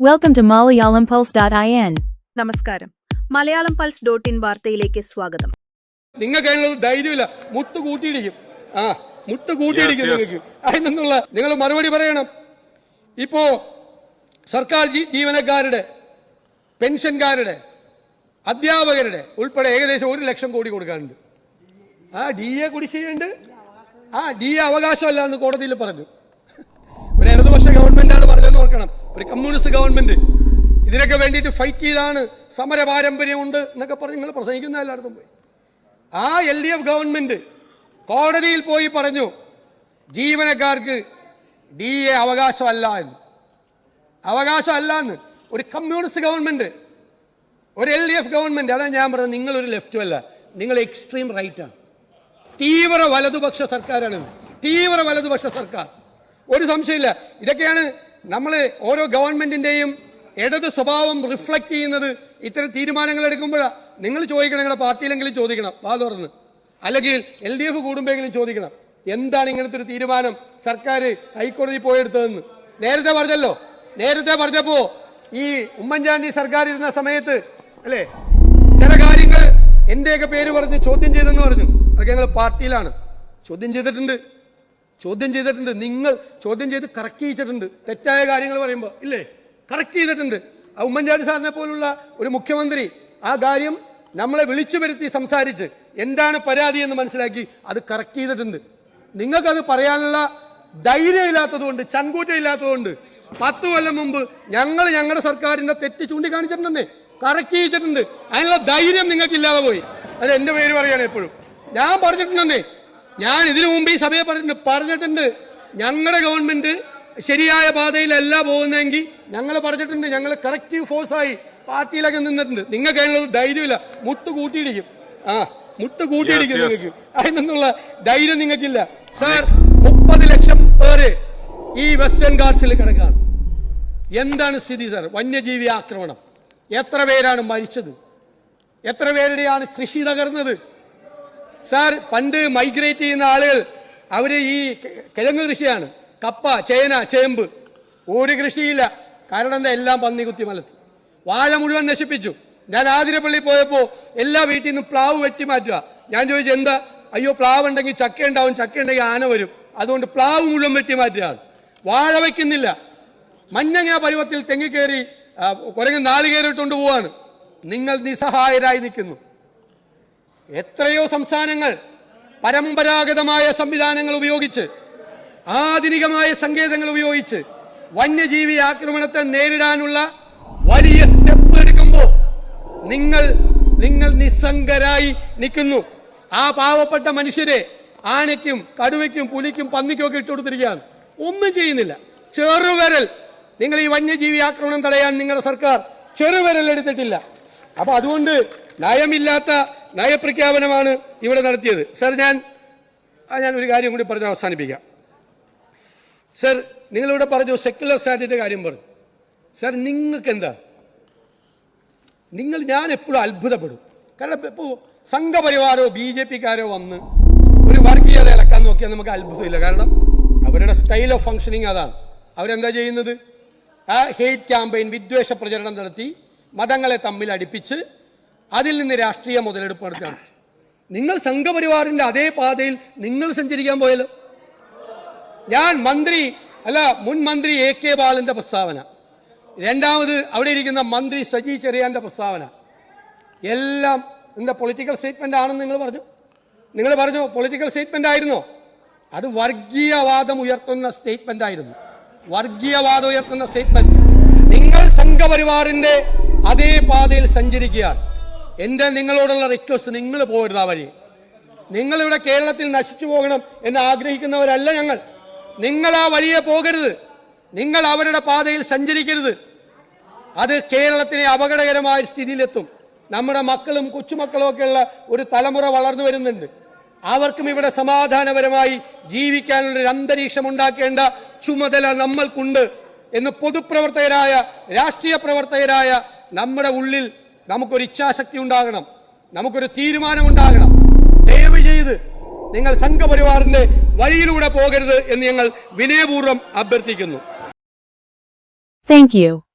Welcome to MalayalamPulse.in. നമസ്കാരം. Malayalam pulse dot in വാർത്തയിലേക്ക് സ്വാഗതം. നിങ്ങൾക്ക് അതിനുള്ള ധൈര്യമില്ല. മുട്ട് കൂട്ടിയിടിക്കും. ആ മുട്ട് കൂട്ടിയിടിക്കും. നിങ്ങൾക്ക്. അതിനൊന്നുള്ള നിങ്ങൾ മറുപടി പറയണം. ഇപ്പോ സർക്കാർ ജീവനക്കാരുടെ പെൻഷൻകാരുടെ അധ്യാപകരുടെ ഉൾപ്പെടെ ഏകദേശം ഒരു ലക്ഷം കോടി കൊടുക്കാറുണ്ട്. ആ ഡി എ കുടിശ്ശികയുണ്ട് ആ ഡി എ അവകാശമല്ല എന്ന് കോടതിയിൽ പറഞ്ഞു. ഒരു ഇടതുപക്ഷ ഓർക്കണം ഒരു കമ്മ്യൂണിസ്റ്റ് ഗവൺമെന്റ് ഇതിനൊക്കെ വേണ്ടിയിട്ട് ഫൈറ്റ് ചെയ്താണ് സമര പാരമ്പര്യമുണ്ട് എന്നൊക്കെ പറഞ്ഞ് നിങ്ങൾ പ്രസംഗിക്കുന്ന എല്ലായിടത്തും പോയി. ആ എൽ ഡി എഫ് ഗവൺമെന്റ് കോടതിയിൽ പോയി പറഞ്ഞു ജീവനക്കാർക്ക് ഡി എ അവകാശമല്ല എന്ന്. അവകാശമല്ല എന്ന്. ഒരു കമ്മ്യൂണിസ്റ്റ് ഗവൺമെന്റ് ഒരു എൽ ഡി എഫ് ഗവൺമെന്റ് അതാണ് ഞാൻ പറഞ്ഞത് നിങ്ങളൊരു ലെഫ്റ്റും അല്ല നിങ്ങൾ എക്സ്ട്രീം റൈറ്റാണ്. തീവ്ര വലതുപക്ഷ സർക്കാരാണ്. തീവ്ര വലതുപക്ഷ സർക്കാർ. ഒരു സംശയമില്ല. ഇതൊക്കെയാണ് നമ്മൾ ഓരോ ഗവൺമെന്റിന്റെയും ഇടത് സ്വഭാവം റിഫ്ലക്ട് ചെയ്യുന്നത് ഇത്തരം തീരുമാനങ്ങൾ എടുക്കുമ്പോഴാണ് നിങ്ങൾ ചോദിക്കണം നിങ്ങളുടെ പാർട്ടിയിലെങ്കിലും ചോദിക്കണം. വാ തുറന്ന്. അല്ലെങ്കിൽ എൽ ഡി എഫ് കൂടുമ്പോഴെങ്കിലും ചോദിക്കണം. എന്താണ് ഇങ്ങനത്തെ ഒരു തീരുമാനം സർക്കാർ ഹൈക്കോടതി പോയെടുത്തതെന്ന് നേരത്തെ പറഞ്ഞല്ലോ. നേരത്തെ പറഞ്ഞപ്പോ ഈ ഉമ്മൻചാണ്ടി സർക്കാർ ഇരുന്ന സമയത്ത് അല്ലേ? ചില കാര്യങ്ങൾ എന്റെയൊക്കെ പേര് പറഞ്ഞ് ചോദ്യം ചെയ്തെന്ന് പറഞ്ഞു. അതൊക്കെ ഞങ്ങൾ പാർട്ടിയിലാണ്. ചോദ്യം ചെയ്തിട്ടുണ്ട്. ചോദ്യം ചെയ്തിട്ടുണ്ട്. നിങ്ങൾ ചോദ്യം ചെയ്ത് കറക്റ്റ് ചെയ്തിട്ടുണ്ട് തെറ്റായ കാര്യങ്ങൾ പറയുമ്പോൾ ഇല്ലേ? കറക്റ്റ് ചെയ്തിട്ടുണ്ട്. ഉമ്മൻചാണ്ടി സാറിനെ പോലുള്ള ഒരു മുഖ്യമന്ത്രി ആ കാര്യം നമ്മളെ വിളിച്ചു വരുത്തി സംസാരിച്ച് എന്താണ് പരാതി എന്ന് മനസ്സിലാക്കി അത് കറക്റ്റ് ചെയ്തിട്ടുണ്ട്. നിങ്ങൾക്കത് പറയാനുള്ള ധൈര്യമില്ലാത്തതുകൊണ്ട് ഇല്ലാത്തതുകൊണ്ട് ചങ്കൂറ്റ ഇല്ലാത്തതുകൊണ്ട് പത്ത് കൊല്ലം മുമ്പ് ഞങ്ങൾ ഞങ്ങളുടെ സർക്കാരിന്റെ തെറ്റ് ചൂണ്ടിക്കാണിച്ചിട്ടുണ്ടെന്നേ. കറക്റ്റ് ചെയ്തിട്ടുണ്ട് അതിനുള്ള ധൈര്യം നിങ്ങൾക്ക് ഇല്ലാതെ പോയി. അത് എന്റെ പേര് പറയാണ് എപ്പോഴും. ഞാൻ പറഞ്ഞിട്ടുണ്ടെന്നേ ഞാൻ ഇതിനു മുമ്പ് ഈ സഭയെ പറഞ്ഞിട്ടുണ്ട് പറഞ്ഞിട്ടുണ്ട്. ഞങ്ങളുടെ ഗവൺമെന്റ് ശരിയായ പാതയിലല്ല പോകുന്നതെങ്കിൽ ഞങ്ങൾ പറഞ്ഞിട്ടുണ്ട് ഞങ്ങൾ കറക്റ്റീവ് ഫോഴ്സായി പാർട്ടിയിലൊക്കെ നിന്നിട്ടുണ്ട്. നിങ്ങൾക്ക് അതിനുള്ള ധൈര്യമില്ല. മുട്ട് കൂട്ടിയിടിക്കും. ആ മുട്ട് കൂട്ടിയിടിക്കും. നിങ്ങൾക്ക്. അതിനൊന്നുള്ള ധൈര്യം നിങ്ങൾക്കില്ല. സാർ മുപ്പത് ലക്ഷം പേര് ഈ വെസ്റ്റേൺ ഗാർഡ്സിൽ കിടക്കാണ് എന്താണ് സ്ഥിതി സാർ? വന്യജീവി ആക്രമണം. എത്ര പേരാണ് മരിച്ചത്? എത്ര പേരുടെയാണ് കൃഷി തകർന്നത്? സാർ പണ്ട് മൈഗ്രേറ്റ് ചെയ്യുന്ന ആളുകൾ അവർ ഈ കിഴങ്ങ് കൃഷിയാണ്. കപ്പ ചേന ചേമ്പ്. ഒരു കൃഷിയില്ല. കാരണം എന്താ? എല്ലാം പന്നി കുത്തി മലത്ത് വാഴ മുഴുവൻ നശിപ്പിച്ചു. ഞാൻ ആതിരപ്പള്ളി പോയപ്പോൾ എല്ലാ വീട്ടിൽ നിന്നും പ്ലാവ് വെട്ടി മാറ്റുക ഞാൻ ചോദിച്ചു എന്താ? അയ്യോ പ്ലാവ് ഉണ്ടെങ്കിൽ ചക്ക ഉണ്ടാവും ചക്ക ഉണ്ടെങ്കിൽ ആന വരും. അതുകൊണ്ട് പ്ലാവ് മുഴുവൻ വെട്ടി മാറ്റുകയാണ് വാഴ വയ്ക്കുന്നില്ല. മഞ്ഞങ്ങ പരുവത്തിൽ തെങ്ങിക്കേറി ആ, കുരങ്ങ് നാളികേറിട്ടുകൊണ്ട് പോവാണ്. നിങ്ങൾ നിസ്സഹായരായി നിൽക്കുന്നു. എത്രയോ സംസ്ഥാനങ്ങൾ പരമ്പരാഗതമായ സംവിധാനങ്ങൾ ഉപയോഗിച്ച് ആധുനികമായ സങ്കേതങ്ങൾ ഉപയോഗിച്ച് വന്യജീവി ആക്രമണത്തെ നേരിടാനുള്ള വലിയ സ്റ്റെപ്പ് എടുക്കുമ്പോൾ നിങ്ങൾ നിങ്ങൾ നിസ്സംഗരായി നിൽക്കുന്നു. ആ പാവപ്പെട്ട മനുഷ്യരെ ആനയ്ക്കും കടുവയ്ക്കും പുലിക്കും പന്നിക്കും ഒക്കെ ഇട്ടുകൊടുത്തിരിക്കുകയാണ് ഒന്നും ചെയ്യുന്നില്ല. ചെറുവിരൽ. നിങ്ങൾ ഈ വന്യജീവി ആക്രമണം തടയാൻ നിങ്ങളുടെ സർക്കാർ ചെറുവിരൽ എടുത്തിട്ടില്ല. അപ്പൊ അതുകൊണ്ട് നയമില്ലാത്ത നയപ്രഖ്യാപനമാണ് ഇവിടെ നടത്തിയത്. സർ ഞാൻ ഞാൻ ഒരു കാര്യം കൂടി പറഞ്ഞ് അവസാനിപ്പിക്കാം. സർ നിങ്ങളിവിടെ പറഞ്ഞു സെക്യുലർ സ്റ്റാറ്റിന്റെ കാര്യം പറഞ്ഞു. സർ നിങ്ങൾക്ക് എന്താ നിങ്ങൾ ഞാൻ എപ്പോഴും അത്ഭുതപ്പെടും. കാരണം ഇപ്പോൾ സംഘപരിവാരോ ബി ജെ പിക്കാരോ വന്ന് ഒരു വർഗീയത ഇളക്കാൻ നോക്കിയാൽ നമുക്ക് അത്ഭുതമില്ല. കാരണം അവരുടെ സ്റ്റൈൽ ഓഫ് ഫങ്ഷനിങ് അതാണ്. അവരെന്താ ചെയ്യുന്നത്? ആ ഹെയ്റ്റ് ക്യാമ്പയിൻ വിദ്വേഷ പ്രചരണം നടത്തി മതങ്ങളെ തമ്മിൽ അടുപ്പിച്ച് അതിൽ നിന്ന് രാഷ്ട്രീയ മുതലെടുപ്പ് നടത്തുകയാണ് നിങ്ങൾ സംഘപരിവാറിന്റെ അതേ പാതയിൽ നിങ്ങൾ സഞ്ചരിക്കാൻ പോയല്ലോ ഞാൻ മന്ത്രി അല്ല മുൻ മന്ത്രി എ കെ ബാലന്റെ പ്രസ്താവന. രണ്ടാമത് അവിടെ ഇരിക്കുന്ന മന്ത്രി സജി ചെറിയാന്റെ പ്രസ്താവന. എല്ലാം എന്താ പൊളിറ്റിക്കൽ സ്റ്റേറ്റ്മെന്റ് ആണെന്ന് നിങ്ങൾ പറഞ്ഞു? നിങ്ങൾ പറഞ്ഞു പൊളിറ്റിക്കൽ സ്റ്റേറ്റ്മെന്റ് ആയിരുന്നോ? അത് വർഗീയവാദം ഉയർത്തുന്ന സ്റ്റേറ്റ്മെന്റ് ആയിരുന്നു. വർഗീയവാദം ഉയർത്തുന്ന സ്റ്റേറ്റ്മെന്റ് നിങ്ങൾ സംഘപരിവാറിന്റെ അതേ പാതയിൽ സഞ്ചരിക്കുകയാണ്. എന്റെ നിങ്ങളോടുള്ള റിക്വസ്റ്റ് നിങ്ങൾ പോകരുത് ആ വഴി. നിങ്ങളിവിടെ കേരളത്തിൽ നശിച്ചു പോകണം എന്ന് ആഗ്രഹിക്കുന്നവരല്ല ഞങ്ങൾ. നിങ്ങൾ ആ വഴിയെ പോകരുത്. നിങ്ങൾ അവരുടെ പാതയിൽ സഞ്ചരിക്കരുത്. അത് കേരളത്തിനെ അപകടകരമായ സ്ഥിതിയിലെത്തും. നമ്മുടെ മക്കളും കൊച്ചുമക്കളും ഒക്കെയുള്ള ഒരു തലമുറ വളർന്നു വരുന്നുണ്ട്. അവർക്കും ഇവിടെ സമാധാനപരമായി ജീവിക്കാനുള്ള ഒരു അന്തരീക്ഷം ഉണ്ടാക്കേണ്ട ചുമതല നമ്മൾക്കുണ്ട് എന്ന് പൊതുപ്രവർത്തകരായ രാഷ്ട്രീയ പ്രവർത്തകരായ നമ്മുടെ ഉള്ളിൽ നമുക്കൊരു ഇച്ഛാശക്തി ഉണ്ടാകണം. നമുക്കൊരു തീരുമാനം ഉണ്ടാകണം. ദയവ് ചെയ്ത് നിങ്ങൾ സംഘപരിവാറിന്റെ വഴിയിലൂടെ പോകരുത് എന്ന് ഞങ്ങൾ വിനയപൂർവം അഭ്യർത്ഥിക്കുന്നു. Thank you.